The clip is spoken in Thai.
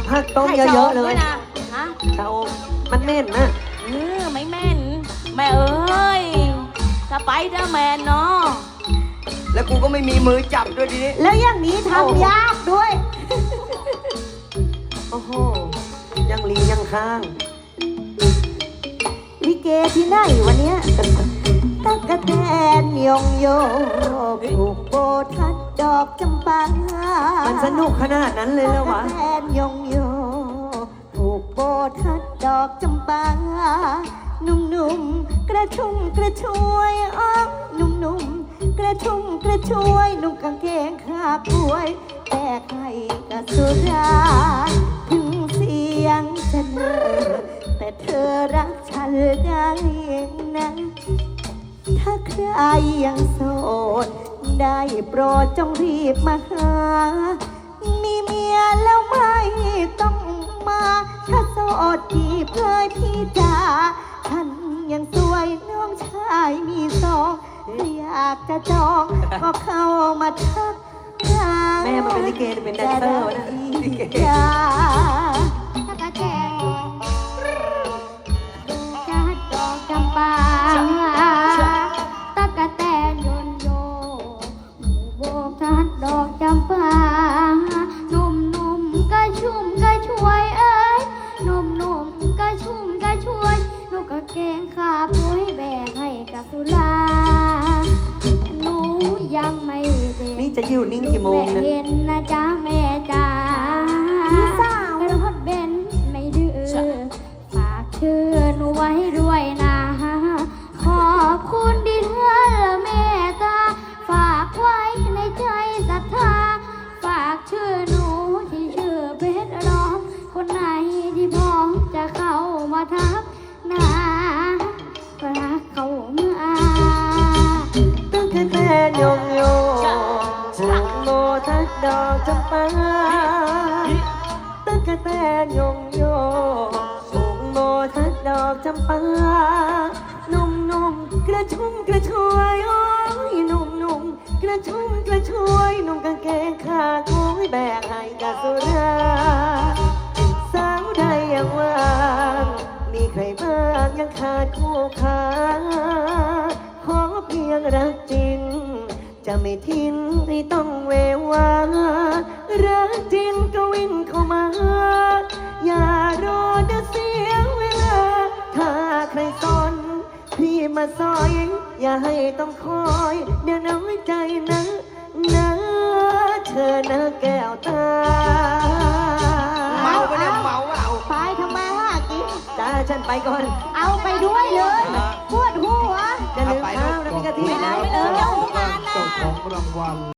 เอาผักต้มไข่เยอะๆชเลด้วยยนะฮะชะอมมันเม่นนะเออไม่แม่น แม่เอ้ยสไปเดอร์แมนเนาะแล้วกูก็ไม่มีมือจับด้วยทีนี้แล้วอย่างนี้ทำยากด้วย โอ้โห ยังลียังข้าง ลิเกที่ไหนวันเนี้ยตั๊กแตนยงโยผูกโบทัดดอกจำปามันสนุกขนาดนั้นเลยแล้ววะตั๊กแตนยง อกจำปาหนุ่มๆกระชุ่มกระชวยอ้อหนุ่มๆกระชุ่มกระชวยนุ่งกางเกงขาป่วยแบกให้กับสุราถึงเสียงจะเนิดแต่เธอรักฉันได้นะถ้าใครยังโสด ได้โปรดจงรีบมาหา เลยพี่จ๋าฉันยังสวยน้องชายมีสองถ้าอยากจะจองก็เข้ามาทักทายแม่มันเป็นลิเกหรือเป็นแดนเซอร์วะเนี่ยจ้า สุลาหนูยังไม่เด็กนี่จะอยู่นิ่งกี่โมงแม่นะเห็นนะจ๊ะแม่จ๋าสาวรถเบนซ์ไม่ดื้อฝากชื่อหนูไว้ด้วย ทัดดอกจำปาตั้งแต่แฟนยงโยผูกโมทัดดอกจำปานุ่มนุ่มกระชุ่มกระชวยโอ้ยนุ่มนุ่มกระชุ่มกระชวยนุ่มกางเกงขาดโอ้ยแบกให้กับสุราสาวใดยังว่างมีใครบ้างยังขาดคู่ขาขอเพียงรักจริง จะไม่ทิ้งให้ต้องเววารักจริงก็วิ่งเข้ามา อย่ารอเดี๋ยวเสียเวลา ถ้าใครสนพี่มาซอย อย่าให้ต้องคอย เดี๋ยวน้อยใจนะนะเธอนะแก้วตาเมาไปเนี่ยเมาเปล่าไปทำมาหากินจ้าฉันไปก่อน เอาไปด้วยเลยปวดหัวอย่าลืมข้าวนะพี่กะทิไม่ลืมไม่ลืมเดี๋ย วง